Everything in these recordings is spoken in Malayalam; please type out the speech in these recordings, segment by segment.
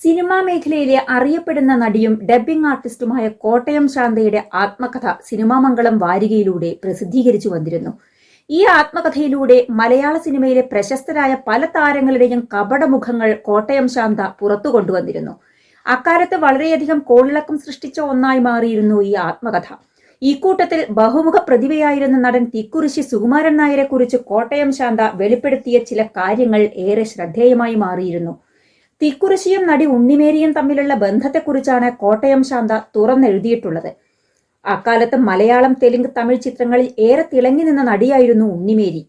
സിനിമാ മേഖലയിലെ അറിയപ്പെടുന്ന നടിയും ഡബ്ബിംഗ് ആർട്ടിസ്റ്റുമായ കോട്ടയം ശാന്തയുടെ ആത്മകഥ സിനിമാമംഗളം വാരികയിലൂടെ പ്രസിദ്ധീകരിച്ചു വന്നിരുന്നു. ഈ ആത്മകഥയിലൂടെ മലയാള സിനിമയിലെ പ്രശസ്തരായ പല താരങ്ങളുടെയും കപടമുഖങ്ങൾ കോട്ടയം ശാന്ത പുറത്തു കൊണ്ടുവന്നിരുന്നു. അക്കാലത്ത് വളരെയധികം കോളിളക്കം സൃഷ്ടിച്ച ഒന്നായി മാറിയിരുന്നു ഈ ആത്മകഥ. ഈ കൂട്ടത്തിൽ ബഹുമുഖ പ്രതിഭയായിരുന്ന നടൻ തിക്കുറിശി സുകുമാരൻ നായരെ കുറിച്ച് കോട്ടയം ശാന്ത വെളിപ്പെടുത്തിയ ചില കാര്യങ്ങൾ ഏറെ ശ്രദ്ധേയമായി മാറിയിരുന്നു. തിക്കുറിശിയും നടി ഉണ്ണിമേരിയും തമ്മിലുള്ള ബന്ധത്തെക്കുറിച്ചാണ് കോട്ടയം ശാന്ത തുറന്നെഴുതിയിട്ടുള്ളത്. അക്കാലത്ത് മലയാളം തെലുങ്ക് തമിഴ് ചിത്രങ്ങളിൽ ഏറെ തിളങ്ങി നിന്ന നടിയായിരുന്നു ഉണ്ണിമേരി.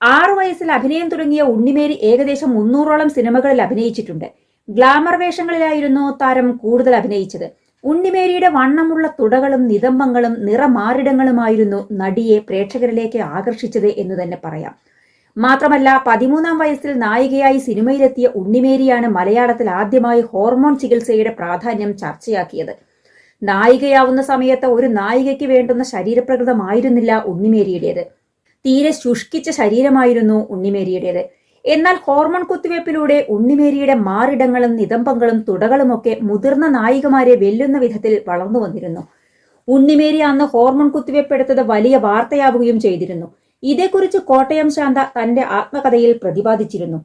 ആറു വയസ്സിൽ അഭിനയം തുടങ്ങിയ ഉണ്ണിമേരി ഏകദേശം മുന്നൂറോളം സിനിമകളിൽ അഭിനയിച്ചിട്ടുണ്ട്. ഗ്ലാമർ വേഷങ്ങളിലായിരുന്നു താരം കൂടുതൽ അഭിനയിച്ചത്. ഉണ്ണിമേരിയുടെ വണ്ണമുള്ള തുടകളും നിതംബങ്ങളും നിറമാറിടങ്ങളുമായിരുന്നു നടിയെ പ്രേക്ഷകരിലേക്ക് ആകർഷിച്ചത് എന്ന് തന്നെ പറയാം. മാത്രമല്ല പതിമൂന്നാം വയസ്സിൽ നായികയായി സിനിമയിലെത്തിയ ഉണ്ണിമേരിയാണ് മലയാളത്തിൽ ആദ്യമായി ഹോർമോൺ ചികിത്സയുടെ പ്രാധാന്യം ചർച്ചയാക്കിയത്. നായികയാവുന്ന സമയത്ത് ഒരു നായികയ്ക്ക് വേണ്ടുന്ന ശരീരപ്രകൃതമായിരുന്നില്ല ഉണ്ണിമേരിയുടേത്. തീരെ ശുഷ്കിച്ച ശരീരമായിരുന്നു ഉണ്ണിമേരിയുടേത്. എന്നാൽ ഹോർമോൺ കുത്തിവയ്പ്പിലൂടെ ഉണ്ണിമേരിയുടെ മാറിടങ്ങളും നിതംബങ്ങളും തുടകളുമൊക്കെ മുതിർന്ന നായികമാരെ വെല്ലുന്ന വിധത്തിൽ വളർന്നു വന്നിരുന്നു ഉണ്ണിമേരി അന്ന് ഹോർമോൺ കുത്തിവയ്പ്പെടുത്തത് വലിയ വാർത്തയാവുകയും ചെയ്തിരുന്നു. ഇതേക്കുറിച്ച് കോട്ടയം ശാന്ത തന്റെ ആത്മകഥയിൽ പ്രതിപാദിച്ചിരുന്നു.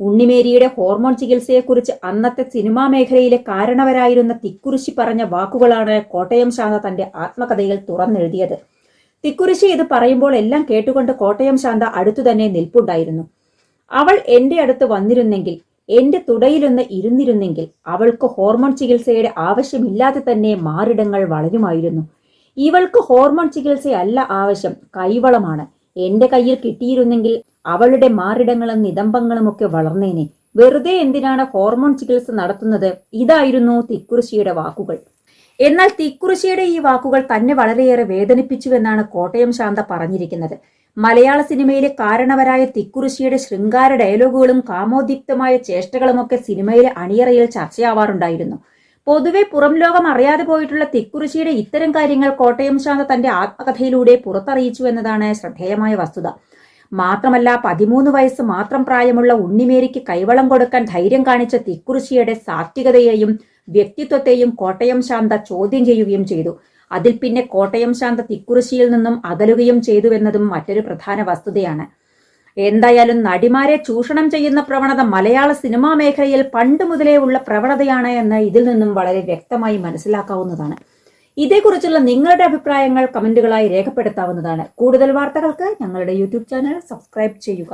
ഉണ്ണിമേരിയുടെ ഹോർമോൺ ചികിത്സയെക്കുറിച്ച് അന്നത്തെ സിനിമാ മേഖലയിലെ കാരണവരായിരുന്ന തിക്കുറിശി പറഞ്ഞ വാക്കുകളാണ് കോട്ടയം ശാന്ത തന്റെ ആത്മകഥയിൽ തുറന്നെഴുതിയത്. തിക്കുറിശി ഇത് പറയുമ്പോൾ എല്ലാം കേട്ടുകൊണ്ട് കോട്ടയം ശാന്ത അടുത്തു തന്നെ നിൽപ്പുണ്ടായിരുന്നു. അവൾ എന്റെ അടുത്ത് വന്നിരുന്നെങ്കിൽ എന്റെ തുടയിലൊന്ന് ഇരുന്നിരുന്നെങ്കിൽ അവൾക്ക് ഹോർമോൺ ചികിത്സയുടെ ആവശ്യമില്ലാതെ തന്നെ മാറിടങ്ങൾ വളരുമായിരുന്നു. ഇവൾക്ക് ഹോർമോൺ ചികിത്സയല്ല ആവശ്യം കൈവളമാണ്. എന്റെ കയ്യിൽ കിട്ടിയിരുന്നെങ്കിൽ അവളുടെ മാറിടങ്ങളും നിതംബങ്ങളും ഒക്കെ വളർന്നേനെ. വെറുതെ എന്തിനാണ് ഹോർമോൺ ചികിത്സ നടത്തുന്നത്? ഇതായിരുന്നു തിക്കുറിശിയുടെ വാക്കുകൾ. എന്നാൽ തിക്കുറിശിയുടെ ഈ വാക്കുകൾ തന്നെ വളരെയേറെ വേദനിപ്പിച്ചുവെന്നാണ് കോട്ടയം ശാന്ത പറഞ്ഞിരിക്കുന്നത്. മലയാള സിനിമയിലെ കാരണവരായ തിക്കുറിശിയുടെ ശൃംഗാര ഡയലോഗുകളും കാമോദ്ദീപ്തമായ ചേഷ്ടകളുമൊക്കെ സിനിമയിലെ അണിയറയിൽ ചർച്ചയാവാറുണ്ടായിരുന്നു. പൊതുവെ പുറം ലോകം അറിയാതെ പോയിട്ടുള്ള തിക്കുറിശിയുടെ ഇത്തരം കാര്യങ്ങൾ കോട്ടയം ശാന്ത തന്റെ ആത്മകഥയിലൂടെ പുറത്തറിയിച്ചു എന്നതാണ് ശ്രദ്ധേയമായ വസ്തുത. മാത്രമല്ല പതിമൂന്ന് വയസ്സ് മാത്രം പ്രായമുള്ള ഉണ്ണിമേരിക്ക് കൈവളം കൊടുക്കാൻ ധൈര്യം കാണിച്ച തിക്കുറിശിയുടെ സാത്വികതയെയും വ്യക്തിത്വത്തെയും കോട്ടയം ശാന്ത ചോദ്യം ചെയ്യുകയും ചെയ്തു. അതിൽ പിന്നെ കോട്ടയം ശാന്ത തിക്കുറിശിയിൽ നിന്നും അകലുകയും ചെയ്തുവെന്നതും മറ്റൊരു പ്രധാന വസ്തുതയാണ്. എന്തായാലും നടിമാരെ ചൂഷണം ചെയ്യുന്ന പ്രവണത മലയാള സിനിമാ മേഖലയിൽ പണ്ട് മുതലേ ഉള്ള പ്രവണതയാണ് എന്ന് ഇതിൽ നിന്നും വളരെ വ്യക്തമായി മനസ്സിലാക്കാവുന്നതാണ്. ഇതേക്കുറിച്ചുള്ള നിങ്ങളുടെ അഭിപ്രായങ്ങൾ കമന്റുകളായി രേഖപ്പെടുത്താവുന്നതാണ്. കൂടുതൽ വാർത്തകൾക്ക് ഞങ്ങളുടെ യൂട്യൂബ് ചാനൽ സബ്സ്ക്രൈബ് ചെയ്യുക.